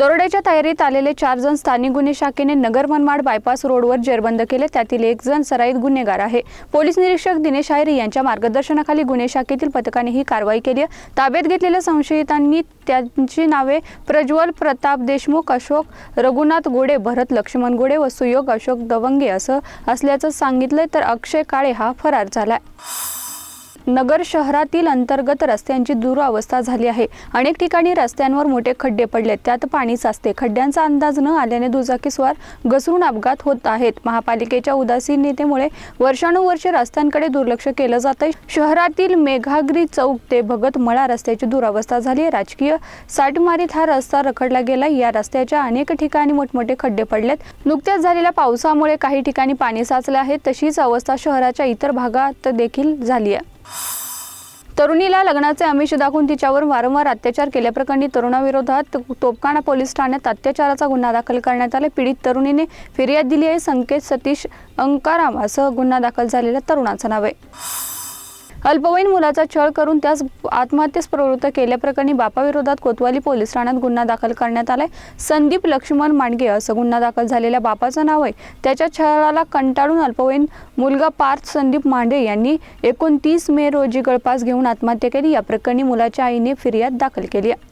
दरोड्याच्या तयारीत आलेले चार जण स्थानिक गुन्हे शाखेने नगर मनमाड बायपास रोडवर जेरबंद केले. त्यातील एक जण सराईत गुन्हेगार आहे. पोलीस निरीक्षक दिनेश आयरी यांच्या मार्गदर्शनाखाली गुन्हे शाखेतील पथकाने ही कारवाई केली आहे. ताब्यात घेतलेल्या संशयितांनी त्यांची नावे प्रज्वल प्रताप देशमुख अशोक रघुनाथ गोडे भरत लक्ष्मण गोडे व सुयोग अशोक दवंगे असं असल्याचं सांगितलंय. तर अक्षय काळे हा फरार झालाय. नगर शहरातील अंतर्गत रस्त्यांची दुरावस्था झाली आहे. अनेक ठिकाणी रस्त्यांवर मोठे खड्डे पडले त्यात पाणी साचते. खड्ड्यांचा अंदाज न आल्याने दुचाकीस्वार घसरून अपघात होत आहेत. महापालिकेच्या उदासीनतेमुळे वर्षानुवर्षे रस्त्यांकडे दुर्लक्ष केलं जातं शहरातील मेघाग्री चौक ते भगत मळा रस्त्याची दुरावस्था झाली आहे. राजकीय साठमारीत हा रस्ता रखडला गेला. या रस्त्याच्या अनेक ठिकाणी मोठमोठे खड्डे पडलेत. नुकत्याच झालेल्या पावसामुळे काही ठिकाणी पाणी साचले आहे. तशीच अवस्था शहराच्या इतर भागात देखील झाली आहे. तरुणीला लग्नाचे आमिष दाखवून तिच्यावर वारंवार अत्याचार केल्याप्रकरणी तरुणाविरोधात तोपखाना पोलीस ठाण्यात अत्याचाराचा गुन्हा दाखल करण्यात आला. पीडित तरुणीने फिर्याद दिली आहे. संकेत सतीश अंकाराम असं गुन्हा दाखल झालेल्या तरुणाचं नाव आहे. अल्पवयीन मुलाचा छळ करून त्यास आत्महत्येस प्रवृत्त केल्याप्रकरणी बापाविरोधात कोतवाली पोलीस ठाण्यात गुन्हा दाखल करण्यात आलाय. संदीप लक्ष्मण मांडगे असं गुन्हा दाखल झालेल्या बापाचं नाव आहे. त्याच्या छळाला कंटाळून अल्पवयीन मुलगा पार्थ संदीप मांडे यांनी एकोणतीस मे रोजी गळपास घेऊन आत्महत्या केली. या प्रकरणी मुलाच्या आईने फिर्याद दाखल केली आहे.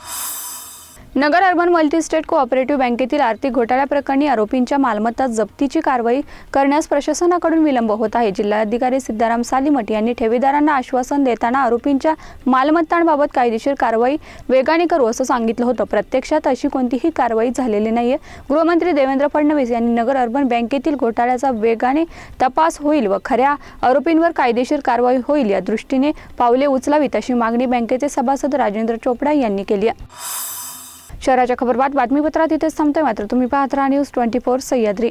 नगर अर्बन मल्टीस्टेट कोऑपरेटिव्ह बँकेतील आर्थिक घोटाळ्याप्रकरणी आरोपींच्या मालमत्ता जप्तीची कारवाई करण्यास प्रशासनाकडून विलंब होत आहे. जिल्हाधिकारी सिद्धाराम सालीमठ यांनी ठेवीदारांना आश्वासन देताना आरोपींच्या मालमत्तांबाबत कायदेशीर कारवाई वेगाने करू असं सांगितलं होतं. प्रत्यक्षात अशी कोणतीही कारवाई झालेली नाहीये. गृहमंत्री देवेंद्र फडणवीस यांनी नगर अर्बन बँकेतील घोटाळ्याचा वेगाने तपास होईल व खऱ्या आरोपींवर कायदेशीर कारवाई होईल या दृष्टीने पावले उचलावीत अशी मागणी बँकेचे सभासद राजेंद्र चोपडा यांनी केली आहे. शहराच्या खबरबात बातमीपत्रात इथेच थांबतोय मात्र तुम्ही पाहत राहा news twenty four Sahyadri.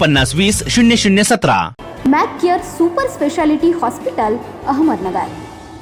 पन्नास वीस शून्य शून्य सतरा. Mac Care super speciality hospital Ahmednagar.